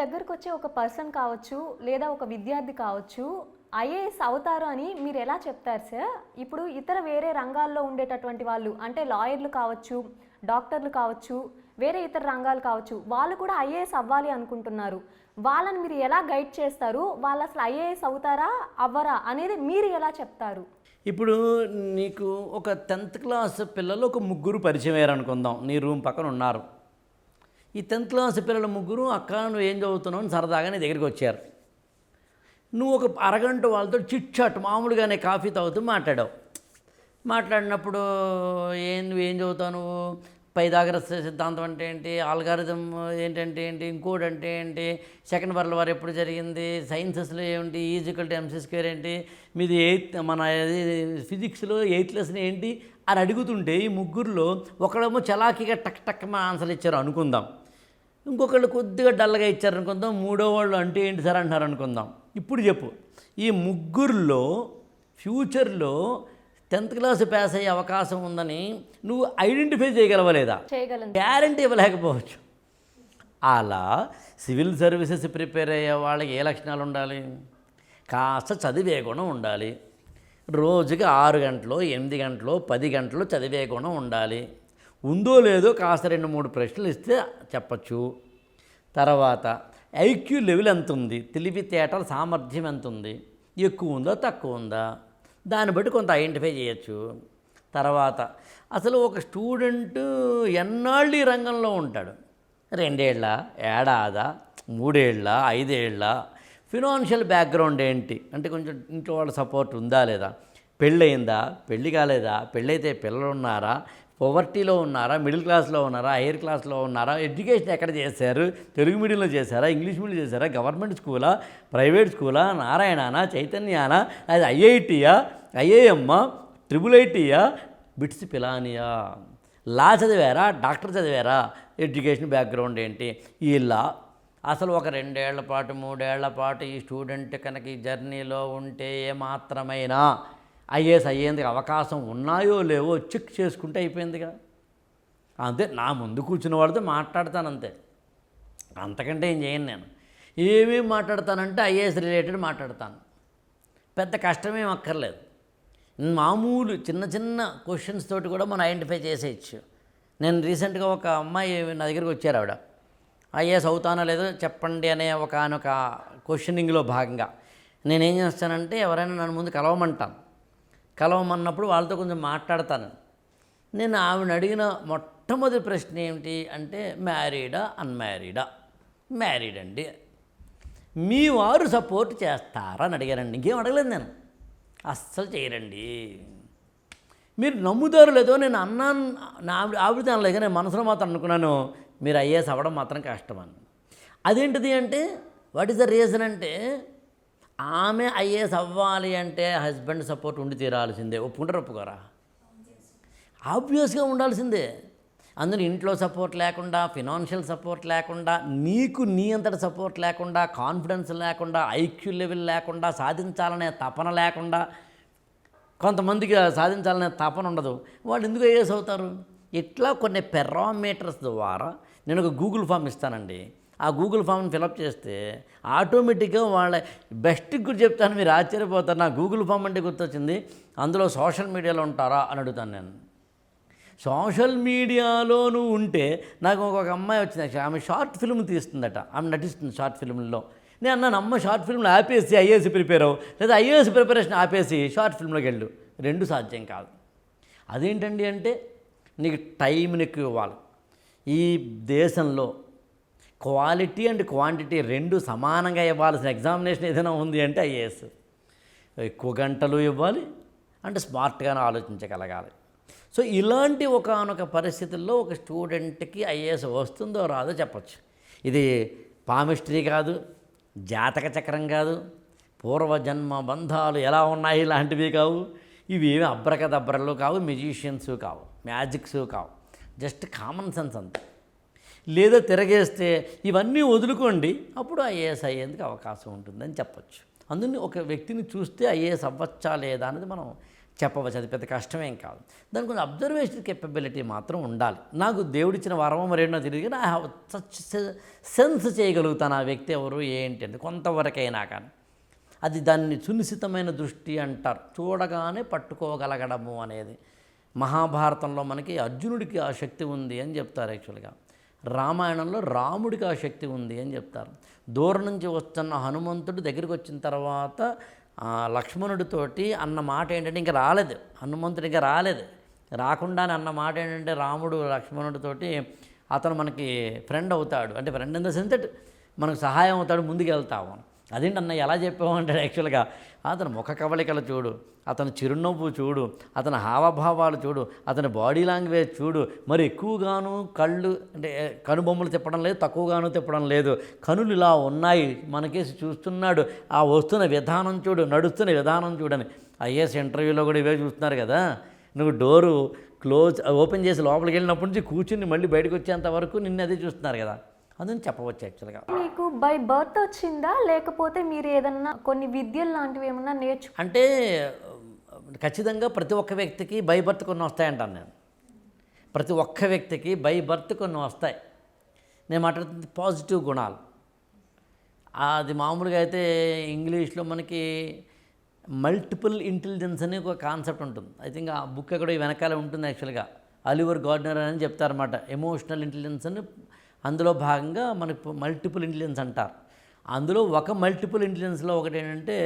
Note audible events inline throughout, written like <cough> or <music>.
దగ్గరకు వచ్చే ఒక పర్సన్ కావచ్చు లేదా ఒక విద్యార్థి కావచ్చు ఐఏఎస్ అవుతారు అని మీరు ఎలా చెప్తారు సార్? ఇప్పుడు ఇతర వేరే రంగాల్లో ఉండేటటువంటి వాళ్ళు అంటే లాయర్లు కావచ్చు డాక్టర్లు కావచ్చు వేరే ఇతర రంగాలు కావచ్చు వాళ్ళు కూడా ఐఏఎస్ అవ్వాలి అనుకుంటున్నారు. వాళ్ళని మీరు ఎలా గైడ్ చేస్తారు? వాళ్ళు అసలు ఐఏఎస్ అవుతారా అవ్వరా అనేది మీరు ఎలా చెప్తారు? ఇప్పుడు నీకు ఒక టెన్త్ క్లాస్ పిల్లలు ఒక ముగ్గురు పరిచయం అయ్యారు అనుకుందాం నీ రూమ్ పక్కన ఉన్నారు. ఈ టెన్త్ క్లాస్ పిల్లల ముగ్గురు అక్క నువ్వు ఏం చదువుతున్నావు? అని సరదాగా నీ దగ్గరికి వచ్చారు. నువ్వు ఒక అరగంట వాళ్ళతో చిట్ చాట్ మామూలుగానే కాఫీ తాగుతూ మాట్లాడావు. మాట్లాడినప్పుడు ఏం నువ్వేం చదువుతావు నువ్వు? పైదాగరస్ సిద్ధాంతం అంటే ఏంటి? ఆల్గారిథం ఏంటంటే ఏంటి? ఇంకోటి అంటే ఏంటి? సెకండ్ వరల్డ్ వార్ ఎప్పుడు జరిగింది? సైన్సెస్లో ఏమిటి ఈజికల్ టు ఎంసీ స్క్వేర్ ఏంటి? మీది ఎయిత్ మన ఫిజిక్స్లో ఎయిత్ లెసన్ ఏంటి? అని అడుగుతుంటే ఈ ముగ్గురులో ఒకడేమో చలాకీగా టక్ టక్ మా ఆన్సర్ ఇచ్చారు అనుకుందాం. ఇంకొకళ్ళు కొద్దిగా డల్గా ఇచ్చారు అనుకుందాం మూడో వాళ్ళు అంటే ఏంటి సార్ అంటున్నారు అనుకుందాం. ఇప్పుడు చెప్పు ఈ ముగ్గురులో ఫ్యూచర్లో టెన్త్ క్లాస్ పాస్ అయ్యే అవకాశం ఉందని నువ్వు ఐడెంటిఫై చేయగలవలేదా గ్యారంటీ ఇవ్వలేకపోవచ్చు. అలా సివిల్ సర్వీసెస్ ప్రిపేర్ అయ్యే వాళ్ళకి ఏ లక్షణాలు ఉండాలి? కాస్త చదివే గుణం ఉండాలి. రోజుకి ఆరు గంటలు ఎనిమిది గంటలు పది గంటలు చదివే గుణం ఉండాలి. ఉందో లేదో కాస్త రెండు మూడు ప్రశ్నలు ఇస్తే చెప్పచ్చు. తర్వాత ఐక్యూ లెవెల్ ఎంత ఉంది తెలివితేటల సామర్థ్యం ఎంత ఉంది ఎక్కువ ఉందా తక్కువ ఉందా? దాన్ని బట్టి కొంత ఐడెంటిఫై చేయొచ్చు. తర్వాత అసలు ఒక స్టూడెంట్ ఎన్నాళ్ళు ఈ రంగంలో ఉంటాడు? రెండేళ్ళ? ఏడాదా? మూడేళ్ళ? ఐదేళ్ళ? ఫినాన్షియల్ బ్యాక్గ్రౌండ్ ఏంటి? అంటే కొంచెం ఇంట్లో వాళ్ళ సపోర్ట్ ఉందా లేదా? పెళ్ళయిందా? పెళ్ళి కాలేదా? పెళ్ళైతే పిల్లలు ఉన్నారా పవర్టీలో ఉన్నారా? మిడిల్ క్లాస్లో ఉన్నారా? హైయర్ క్లాస్లో ఉన్నారా? ఎడ్యుకేషన్ ఎక్కడ చేశారు? తెలుగు మీడియంలో చేశారా? ఇంగ్లీష్ మీడియం చేశారా? గవర్నమెంట్ స్కూలా ప్రైవేట్ స్కూలా నారాయణనా? చైతన్యానా? అది ఐఐటియా ఐఏఎమ్మా ట్రిపుల్ ఐటీయా బిట్స్ పిలానియా? లా చదివారా? డాక్టర్ చదివారా? ఎడ్యుకేషన్ బ్యాక్గ్రౌండ్ ఏంటి? ఈ లా అసలు ఒక రెండేళ్ళ పాటు మూడేళ్ళ పాటు ఈ స్టూడెంట్ కనుక ఈ జర్నీలో ఉంటే ఏమాత్రమైనా ఐఏఎస్ అయ్యేందుకు అవకాశం ఉన్నాయో లేవో చెక్ చేసుకుంటే అయిపోయిందిగా అంతే నా ముందు కూర్చున్న వాళ్ళతో మాట్లాడతాను అంతే. అంతకంటే ఏం చేయను నేను. ఏమేమి మాట్లాడతానంటే ఐఏఎస్ రిలేటెడ్ మాట్లాడతాను. పెద్ద కష్టమేం అక్కర్లేదు. మామూలు చిన్న చిన్న క్వశ్చన్స్ తోటి కూడా మనం ఐడెంటిఫై చేసేయచ్చు. నేను రీసెంట్గా ఒక అమ్మాయి నా దగ్గరికి వచ్చారు ఆవిడ. ఐఏఎస్ అవుతానో లేదో చెప్పండి అనే ఒక ఒక క్వశ్చనింగ్లో భాగంగా. నేనేం చేస్తానంటే ఎవరైనా నన్ను ముందు కలవమంటాను. కలవమన్నప్పుడు వాళ్ళతో కొంచెం మాట్లాడతాను. నేను ఆవిడ అడిగిన మొట్టమొదటి ప్రశ్న ఏమిటి అంటే మ్యారీడా అన్మ్యారీడా? మ్యారీడ్ అండి మీ వారు సపోర్ట్ చేస్తారా? అని అడిగారండి ఇంకేం అడగలేదు నేను. అస్సలు చేయరండి. మీరు నమ్ముతారు లేదో నేను అన్నాను. నా ఆవిడ ఆవిడ అనలేదు నేను మనసులో మాత్రం అనుకున్నాను మీరు ఐఏఎస్ అవ్వడం మాత్రం కష్టమని అదేంటిది అంటే వాట్ ఈస్ ద రీజన్? అంటే ఆమె ఐఏఎస్ అవ్వాలి అంటే హస్బెండ్ సపోర్ట్ ఉండి తీరాల్సిందే. ఒప్పుకుంటారు ఒప్పుకోరా? ఆబ్వియస్గా ఉండాల్సిందే. అందులో ఇంట్లో సపోర్ట్ లేకుండా ఫినాన్షియల్ సపోర్ట్ లేకుండా నీకు నీ అంతటి సపోర్ట్ లేకుండా కాన్ఫిడెన్స్ లేకుండా ఐక్యూ లెవెల్ లేకుండా సాధించాలనే తపన లేకుండా కొంతమందికి సాధించాలనే తపన ఉండదు. వాళ్ళు ఎందుకు ఐఏఎస్ అవుతారు? ఇట్లా కొన్ని పెరామీటర్స్ ద్వారా నేను ఒక గూగుల్ ఫామ్ ఇస్తానండి. ఆ గూగుల్ ఫామ్ని ఫిలప్ చేస్తే ఆటోమేటిక్గా వాళ్ళ బెస్ట్ గురించి చెప్తాను మీరు ఆశ్చర్యపోతారు. నా గూగుల్ ఫామ్ అంటే గుర్తొచ్చింది. అందులో సోషల్ మీడియాలో ఉంటారా అని అడుగుతాను నేను. సోషల్ మీడియాలోనూ ఉంటే నాకు ఒక అమ్మాయి వచ్చింది. ఆమె షార్ట్ ఫిల్మ్ తీస్తుందట. ఆమె నటిస్తుంది షార్ట్ ఫిల్మ్లో. నేను అన్నాను అమ్మ షార్ట్ ఫిల్మ్లో ఆపేసి ఐఏఎస్ ప్రిపేర్ అవ్వు. లేదా ఐఏఎస్ ప్రిపరేషన్ ఆపేసి షార్ట్ ఫిల్మ్లోకి వెళ్ళు. రెండు సాధ్యం కాదు. అదేంటండి అంటే నీకు టైంని ఎక్కువ ఇవ్వాలి. ఈ దేశంలో క్వాలిటీ అండ్ క్వాంటిటీ రెండు సమానంగా ఇవ్వాల్సిన ఎగ్జామినేషన్ ఏదైనా ఉంది అంటే ఐఏఎస్. ఎక్కువ గంటలు ఇవ్వాలి అంటే స్మార్ట్గానే ఆలోచించగలగాలి. సో ఇలాంటి ఒకనొక పరిస్థితుల్లో ఒక స్టూడెంట్కి ఐఏఎస్ వస్తుందో రాదో చెప్పచ్చు. ఇది పామిస్ట్రీ కాదు జాతక చక్రం కాదు పూర్వజన్మ బంధాలు ఎలా ఉన్నాయి ఇలాంటివి కావు. ఇవి ఏమి అబ్రకదబ్రలు కావు మ్యూజిషియన్స్ కావు మ్యాజిక్స్ కావు. జస్ట్ కామన్ సెన్స్ అంతే. లేదా తిరగేస్తే ఇవన్నీ వదులుకోండి అప్పుడు ఐఏఎస్ అయ్యేందుకు అవకాశం ఉంటుందని చెప్పచ్చు. అందుకని ఒక వ్యక్తిని చూస్తే ఐఏఎస్ అవ్వచ్చా లేదా అనేది మనం చెప్పవచ్చు. అది పెద్ద కష్టమేం కాదు. దానికి కొంచెం అబ్జర్వేషన్ కెపబిలిటీ మాత్రం ఉండాలి. నాకు దేవుడిచ్చిన వరమో మరేనో తెలియదు కానీ ఐ హ్యావ్ సచ్ సెన్స్ చేయగలుగుతాను ఆ వ్యక్తి ఎవరు ఏంటి అంటే కొంతవరకైనా కానీ. అది దాన్ని సునిశ్చితమైన దృష్టి అంటారు. చూడగానే పట్టుకోగలగడము అనేది. మహాభారతంలో మనకి అర్జునుడికి ఆ శక్తి ఉంది అని చెప్తారు యాక్చువల్గా రామాయణంలో రాముడికి ఆ శక్తి ఉంది అని చెప్తారు. దూరం నుంచి వస్తున్న హనుమంతుడు దగ్గరికి వచ్చిన తర్వాత లక్ష్మణుడితోటి అన్న మాట ఏంటంటే ఇంకా రాలేదు. హనుమంతుడు ఇంకా రాలేదు. రాకుండానే అన్న మాట ఏంటంటే రాముడు లక్ష్మణుడితోటి అతను మనకి ఫ్రెండ్ అవుతాడు. అంటే ఫ్రెండ్ ఇన్ ద సెన్స్ మనకు సహాయం అవుతాడు ముందుకు వెళ్తాము అదేంటి అన్న ఎలా చెప్పావు అంటాడు యాక్చువల్గా? అతను ముఖ కవళికలు చూడు అతను చిరునవ్వు చూడు అతని హావభావాలు చూడు అతని బాడీ లాంగ్వేజ్ చూడు మరి ఎక్కువగాను కళ్ళు అంటే కనుబొమ్మలు తిప్పడం లేదు తక్కువగాను తిప్పడం లేదు. కనులు ఇలా ఉన్నాయి మనకేసి చూస్తున్నాడు ఆ వస్తున్న విధానం చూడు నడుస్తున్న విధానం చూడని. ఐఏఎస్ ఇంటర్వ్యూలో కూడా ఇవే చూస్తున్నారు కదా. నువ్వు డోరు క్లోజ్ ఓపెన్ చేసి లోపలికి వెళ్ళినప్పటి నుంచి కూర్చుని మళ్ళీ బయటకు వచ్చేంత వరకు నిన్ను అదే చూస్తున్నారు కదా. అదని చెప్పవచ్చు యాక్చువల్గా. మీకు బై బర్త్ వచ్చిందా? లేకపోతే మీరు ఏదన్నా కొన్ని విద్యలు లాంటివి ఏమన్నా నేర్చు అంటే ఖచ్చితంగా ప్రతి ఒక్క వ్యక్తికి బై బర్త్ కొన్ని వస్తాయంటాను నేను. ప్రతి ఒక్క వ్యక్తికి బై బర్త్ కొన్ని వస్తాయి. నేను మాట్లాడుతుంది పాజిటివ్ గుణాలు. అది మామూలుగా అయితే ఇంగ్లీష్లో మనకి మల్టిపుల్ ఇంటెలిజెన్స్ అనే ఒక కాన్సెప్ట్ ఉంటుంది. ఐ థింక్ ఆ బుక్ ఎక్కడో వెనకాల ఉంటుంది యాక్చువల్గా. అలివర్ గార్డనర్ అని చెప్తారన్నమాట. ఎమోషనల్ ఇంటెలిజెన్స్ అని అందులో భాగంగా మనకు మల్టిపుల్ ఇంటెలిజెన్స్ అంటారు. అందులో ఒక మల్టిపుల్ ఇంటెలిజెన్స్లో ఒకటి ఏంటంటే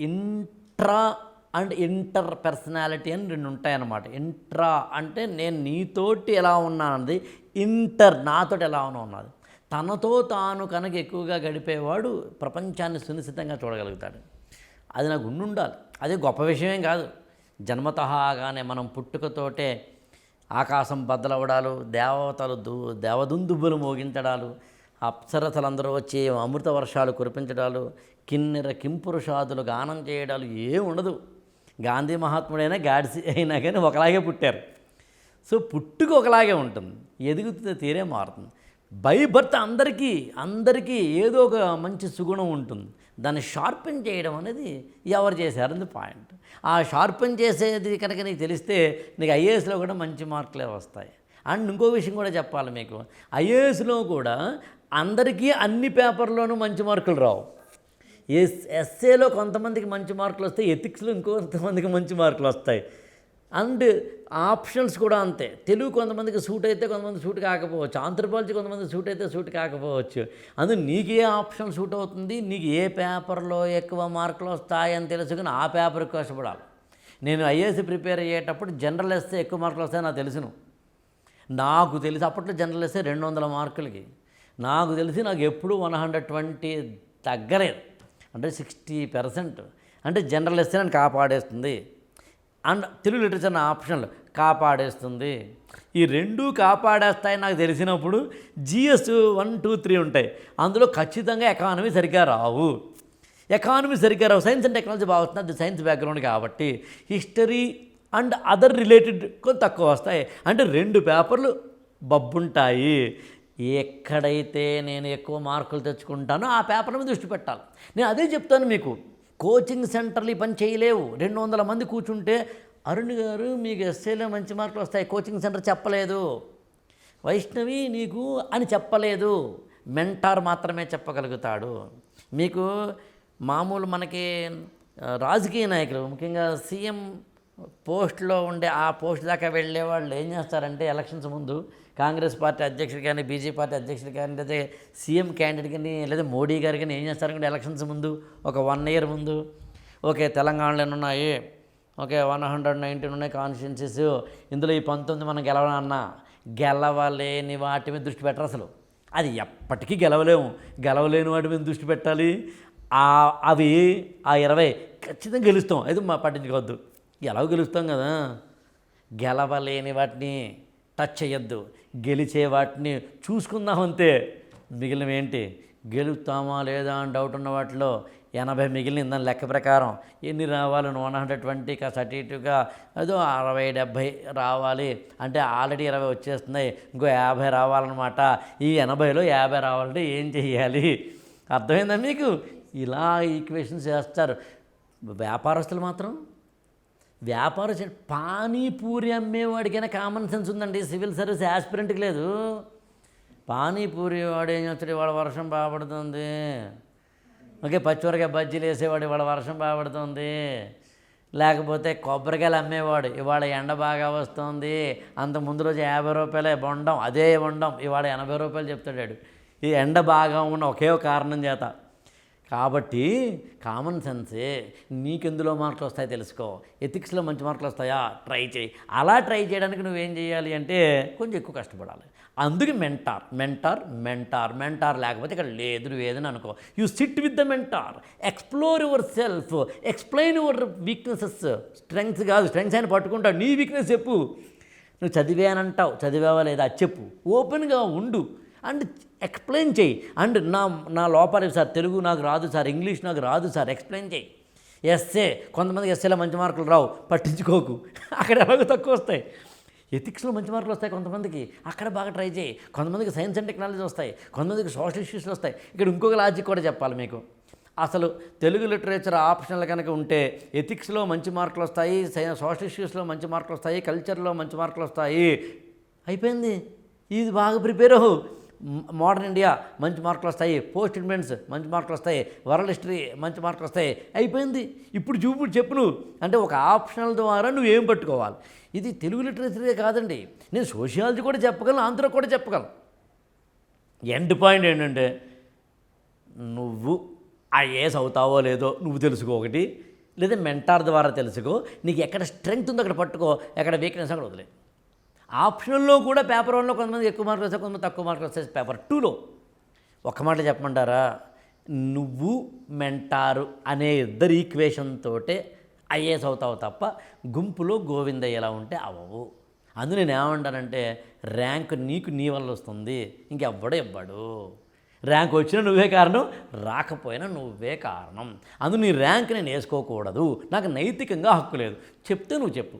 ఇంట్రా అండ్ ఇంటర్ పర్సనాలిటీ అని రెండు ఉంటాయన్నమాట. ఇంట్రా అంటే నేను నీతోటి ఎలా ఉన్నానన్నది ఇంటర్ నాతోటి ఎలా ఉన్నా ఉన్నది తనతో తాను కనుక ఎక్కువగా గడిపేవాడు ప్రపంచాన్ని సునిశ్చితంగా చూడగలుగుతాడు. అది నాకు ఉండి ఉండాలి గొప్ప విషయమేం కాదు. జన్మతహాగానే మనం పుట్టుకతోటే ఆకాశం బద్దలవడాలు దేవతలు దు దేవదుందుబులు మోగించడాలు అప్సరసలందరూ వచ్చి అమృత వర్షాలు కురిపించడాలు కిన్నెర కింపురుషాదులు గానం చేయడాలు ఏం ఉండదు గాంధీ మహాత్ముడైనా గాడిసి అయినా కానీ ఒకలాగే పుట్టారు. సో పుట్టుక ఒకలాగే ఉంటుంది. ఎదుగుతున్న తీరే మారుతుంది. భయభర్త అందరికీ అందరికీ ఏదో ఒక మంచి సుగుణం ఉంటుంది. దాన్ని షార్పెన్ చేయడం అనేది ఎవరు చేశారని పాయింట్. ఆ షార్పెన్ చేసేది కనుక నీకు తెలిస్తే నీకు ఐఏఎస్లో కూడా మంచి మార్కులే వస్తాయి. అండ్ ఇంకో విషయం కూడా చెప్పాలి మీకు. ఐఏఎస్లో కూడా అందరికీ అన్ని పేపర్లోనూ మంచి మార్కులు రావు. ఎస్ ఎస్ఏలో కొంతమందికి మంచి మార్కులు వస్తాయి ఎథిక్స్లో ఇంకొంతమందికి మంచి మార్కులు వస్తాయి. అండ్ ఆప్షన్స్ కూడా అంతే. తెలుగు కొంతమందికి సూట్ అయితే కొంతమంది సూట్ కాకపోవచ్చు. ఆంథ్రపాలజీ కొంతమంది సూట్ అయితే సూట్ కాకపోవచ్చు. అందు నీకు ఏ ఆప్షన్ సూట్ అవుతుంది? నీకు ఏ పేపర్లో ఎక్కువ మార్కులు వస్తాయని తెలుసుకుని ఆ పేపర్కి కష్టపడాలి. నేను ఐఏఎస్ ప్రిపేర్ అయ్యేటప్పుడు జనరల్ వేస్తే ఎక్కువ మార్కులు వస్తాయని నాకు తెలుసును. నాకు తెలిసి. అప్పట్లో జనరల్ వేస్తే రెండు వందల మార్కులకి. నాకు తెలిసి నాకు ఎప్పుడు వన్ హండ్రెడ్ ట్వంటీ తగ్గలేదు. అంటే సిక్స్టీ పర్సెంట్. అంటే జనరల్ వేస్తే నన్ను కాపాడేస్తుంది. అండ్ తెలుగు లిటరేచర్ నా ఆప్షన్లు. కాపాడేస్తుంది. ఈ రెండు కాపాడేస్తాయని నాకు తెలిసినప్పుడు జిఎస్ వన్ టూ త్రీ ఉంటాయి. అందులో ఖచ్చితంగా ఎకానమీ సరిగ్గా రావు. ఎకానమీ సరిగ్గా రావు. సైన్స్ అండ్ టెక్నాలజీ బాగా వస్తుంది. అది సైన్స్ బ్యాక్గ్రౌండ్ కాబట్టి హిస్టరీ అండ్ అదర్ రిలేటెడ్ కొంత తక్కువ వస్తాయి. అంటే రెండు పేపర్లు బబ్బుంటాయి. ఎక్కడైతే నేను ఎక్కువ మార్కులు తెచ్చుకుంటానో ఆ పేపర్ మీద దృష్టి పెట్టాలి. నేను అదే చెప్తాను మీకు. కోచింగ్ సెంటర్లు ఈ పని చేయలేవు. రెండు వందల మంది కూర్చుంటే అరుణ్ గారు మీకు ఎస్ఏలో మంచి మార్కులు వస్తాయి. కోచింగ్ సెంటర్ చెప్పలేదు. వైష్ణవి నీకు అని చెప్పలేదు. మెంటార్ మాత్రమే చెప్పగలుగుతాడు. మీకు మామూలు మనకి రాజకీయ నాయకులు ముఖ్యంగా సీఎం పోస్ట్లో ఉండే ఆ పోస్ట్ దాకా వెళ్ళే వాళ్ళు ఏం చేస్తారంటే ఎలక్షన్స్ ముందు కాంగ్రెస్ పార్టీ అధ్యక్షుడు కానీ బీజేపీ పార్టీ అధ్యక్షుడు కానీ లేదా సీఎం క్యాండిడేట్ కానీ లేదా మోడీ గారు కానీ ఏం చేస్తారంటే ఎలక్షన్స్ ముందు ఒక వన్ ఇయర్ ముందు ఓకే తెలంగాణలో ఉన్నాయి? ఓకే వన్ హండ్రెడ్ నైన్టీన్ ఉన్నాయి కాన్స్టిట్యున్సీస్ ఇందులో ఈ పంతొమ్మిది మనం గెలవాలన్నా గెలవలేని వాటి మీద దృష్టి పెట్టరు అసలు. అది ఎప్పటికీ గెలవలేము. గెలవలేని వాటి మీద దృష్టి పెట్టాలి. అవి ఆ ఇరవై ఖచ్చితంగా గెలుస్తాం. అయితే మా పట్టించుకోవద్దు ఎలా గెలుస్తాం కదా. గెలవలేని వాటిని టచ్ చేయొద్దు. గెలిచే వాటిని చూసుకుందాం అంతే. మిగిలిన ఏంటి? గెలుస్తామా లేదా అని డౌట్ ఉన్న వాటిలో ఎనభై మిగిలిన దాని లెక్క ప్రకారం ఎన్ని రావాలి? వన్ హండ్రెడ్ ట్వంటీ కాస్త అటు ఇటుగా అరవై డెబ్భై రావాలి. అంటే ఆల్రెడీ ఇరవై వచ్చేస్తున్నాయి. ఇంకో యాభై రావాలన్నమాట. ఈ ఎనభైలో యాభై రావాలంటే ఏం చేయాలి అర్థమైందా మీకు? ఇలా ఈక్వేషన్స్ చేస్తారు. వ్యాపారస్తులు మాత్రం వ్యాపారం చే పానీపూరి అమ్మేవాడికైనా కామన్ సెన్స్ ఉందండి. సివిల్ సర్వీస్ యాస్పిరెంట్కి లేదు. పానీపూరి వాడు ఏం చేస్తాడు? వాడు వర్షం బాగుపడుతుంది. ఓకే పచ్చిమిరకాయ బజ్జీలు వేసేవాడు ఇవాళ వర్షం బాగుపడుతుంది. లేకపోతే కొబ్బరికాయలు అమ్మేవాడు ఇవాళ ఎండ బాగా వస్తుంది. అంత ముందు రోజు యాభై రూపాయలే బొండం అదే బొండం ఇవాళ ఎనభై రూపాయలు చెప్తాడాడు ఈ ఎండ బాగా ఉన్న ఒకే ఒక కారణం చేత కాబట్టి కామన్ సెన్సే నీకెందులో మార్కులు వస్తాయో తెలుసుకో. ఎథిక్స్లో మంచి మార్కులు వస్తాయా? ట్రై చేయి. అలా ట్రై చేయడానికి నువ్వేం చేయాలి అంటే కొంచెం ఎక్కువ కష్టపడాలి. అందుకే మెంటార్ మెంటార్ మెంటార్ మెంటార్ లేకపోతే ఇక్కడ లేదు నువ్వేదని అనుకో. You sit with the mentor explore yourself explain your weaknesses strengths కాదు స్ట్రెంగ్స్ అని పట్టుకుంటావు నీ వీక్నెస్ చెప్పు. నువ్వు చదివానంటావు చదివావా లేదా? చెప్పు. ఓపెన్గా ఉండు. అండ్ ఎక్స్ప్లెయిన్ చేయి. అండ్ నా నా లోపాలు సార్ తెలుగు నాకు రాదు సార్ ఇంగ్లీష్ నాకు రాదు సార్ ఎక్స్ప్లెయిన్ చేయి. ఎస్సే కొంతమందికి ఎస్సేలో మంచి మార్కులు రావు పట్టించుకోకు. <laughs> అక్కడ ఎలాగో తక్కువ వస్తాయి. ఎథిక్స్లో మంచి మార్కులు వస్తాయి కొంతమందికి అక్కడ బాగా ట్రై చేయి. కొంతమందికి సైన్స్ అండ్ టెక్నాలజీ వస్తాయి కొంతమందికి సోషల్ ఇష్యూస్లో వస్తాయి. ఇక్కడ ఇంకొక లాజిక్ కూడా చెప్పాలి మీకు. అసలు తెలుగు లిటరేచర్ ఆప్షనల్ కనుక ఉంటే ఎథిక్స్లో మంచి మార్కులు వస్తాయి సోషల్ ఇష్యూస్లో మంచి మార్కులు వస్తాయి కల్చర్లో మంచి మార్కులు వస్తాయి. అయిపోయింది. ఇది బాగా ప్రిపేర్ అవ్వు. మోడర్న్ ఇండియా మంచి మార్కులు వస్తాయి పోస్ట్ ఇండిపెండెన్స్ మంచి మార్కులు వస్తాయి వరల్డ్ హిస్టరీ మంచి మార్కులు వస్తాయి అయిపోయింది. ఇప్పుడు చూపు చెప్పు నువ్వు అంటే ఒక ఆప్షనల్ ద్వారా నువ్వు ఏం పట్టుకోవాలి? ఇది తెలుగు లిటరేచరే కాదండి. నేను సోషియాలజీ కూడా చెప్పగలను ఆంధ్ర కూడా చెప్పగలను. ఎండ్ పాయింట్ ఏంటంటే నువ్వు ఐఏఎస్ అవుతావో లేదో నువ్వు తెలుసుకో ఒకటి లేదా మెంటార్ ద్వారా తెలుసుకో నీకు ఎక్కడ స్ట్రెంగ్త్ ఉందో అక్కడ పట్టుకో ఎక్కడ వీక్నెస్ అక్కడ వదిలే. ఆప్షన్లో కూడా పేపర్ వన్లో కొంతమంది ఎక్కువ మార్కులు వస్తాయి కొంతమంది తక్కువ మార్కులు వస్తాయి పేపర్ టూలో ఒక్క మాట చెప్పమంటారా? నువ్వు మెంటారు అనే ఇద్దరు ఈక్వేషన్ తోటే ఐఏఎస్ అవుతావు తప్ప గుంపులో గోవిందయ్య ఎలా ఉంటే అవ్వవు అందు నేను ఏమంటానంటే ర్యాంక్ నీకు నీ వల్ల వస్తుంది ఇంకెవ్వడు ఇవ్వడు. ర్యాంక్ వచ్చినా నువ్వే కారణం రాకపోయినా నువ్వే కారణం. అందు నీ ర్యాంక్ నేను వేసుకోకూడదు. నాకు నైతికంగా హక్కు లేదు. చెప్తే నువ్వు చెప్పు.